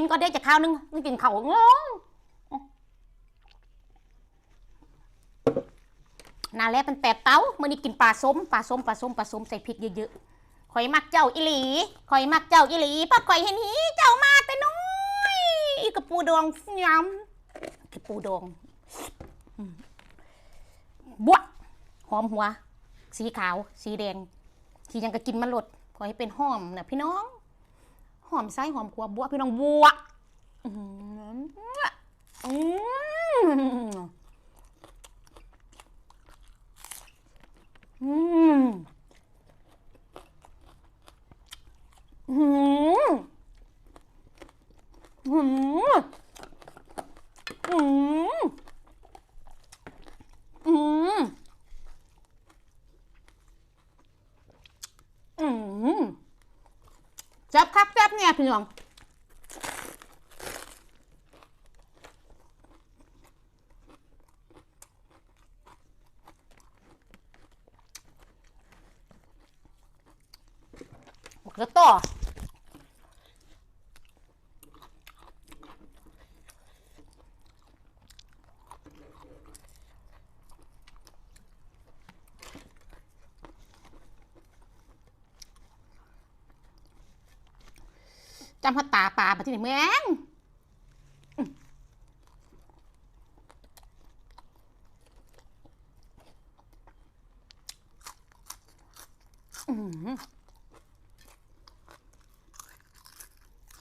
กินก็ได้จะข้าวนึงไม่กินเขาวงงนาแลเป็นแปดเต้ามื่อนี้กินปลาส้มปลาส้มปลาส้มปลาส้มใส่พริกเยอะๆข่อยมักเจ้าอิหลีข่อยมักเจ้าอิหลีเพราะข่อยเห็นหีเจ้ามาแต่น้อยกระปูดองยำกระปูดองบวหอมหัว สีขาว สีแดงสียังก็กินมันหลดขอให้เป็นหอมนะพี่น้อง หอมไส้หอมขัวบัวพี่น้องบัวอื้อหืออืมอืมอืมอืมอืมอืมอืมแซ่บ ครับแซ่บเนี่ยพี่น้อง บอกแล้วต่อ จำพัตตาปลาไปที่ไหนเมืองอืม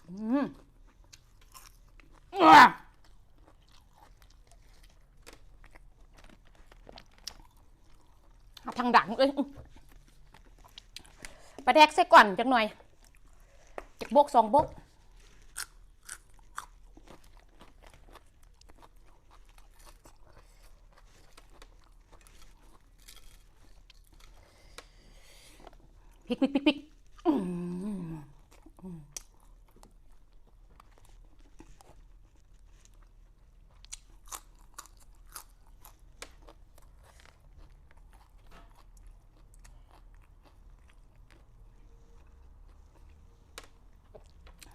อืมอะทางดังเลยปลาแดกใส่ก่อนจักหน่อย จักบกสองบกพริกพริกพริกพริกอืมอืม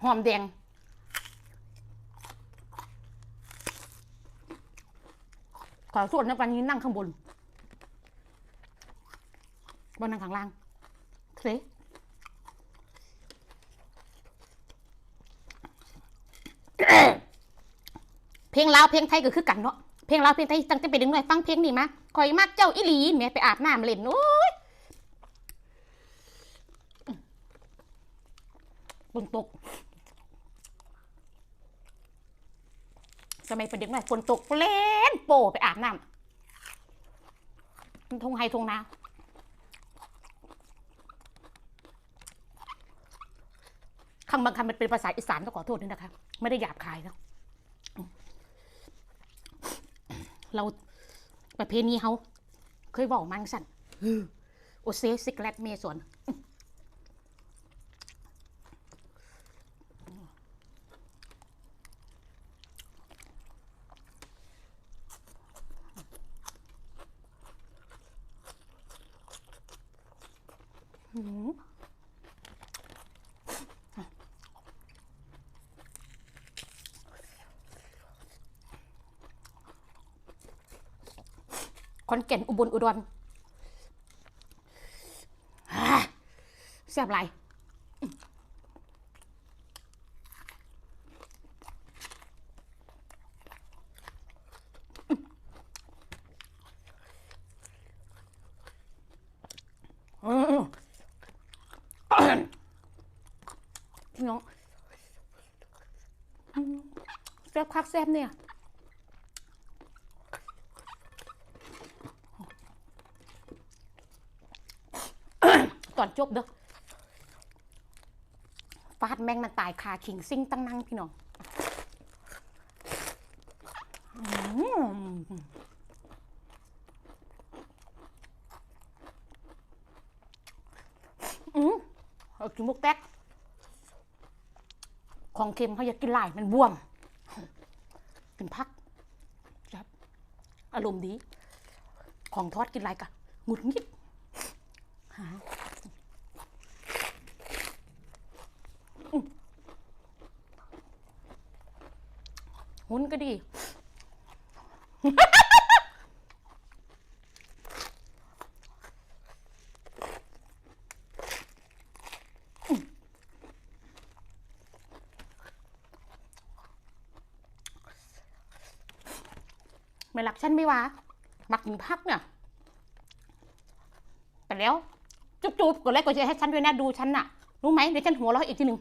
หอมแดง ขอส่วนในวันนี้นั่งข้างบนบนนั่งข้างล่างเสเพลงลาวเพลงไทยก็คือกันเนาะเพลงลาวเพลงไทยตั้งแต่ไปดึงหน่อยฟังเพลงนี่มาคอยมากเจ้าอิหลีแม่ไปอาบน้ำเล่นโอ้ยฝนตก ส มัยเป็นเด็กหน่อยฝนตกเล่นโปไปอาบน้ำทงไฮทงนาคำบางคำมันเป็นภาษาอีสานต้องขอโทษด้วยนะคะ ไม่ได้หยาบคายนะเราประเพณีเขาเคยบอกมังสันโอเซสิกแลตเมสวน คอนแก่นอุบลอุดรอ่าแซ่บไรอืม พี่น้องแซ่บคักแซ่บเนี่ยตอนจบเด้อฟาดแมงมันตายคาขิงซิ่งตั้งนั่งพี่น้องอืมอืมเอากินมุกแตก ของเค็มเขาอยากกินหลายมันบวมกินพักครับอารมณ์ดี ของทอดกินหลายกะหงุดหงิดหาหุ่นก็ดี ไม่รักฉันไม่วะมักกินพักเนี่ยแต่แล้ว จุ๊บๆกดไลค์กดแชร์ให้ฉันด้วยนะดูฉันน่ะ รู้ไหมเดี๋ยวฉันหัวเราะอีกทีหนึ่ง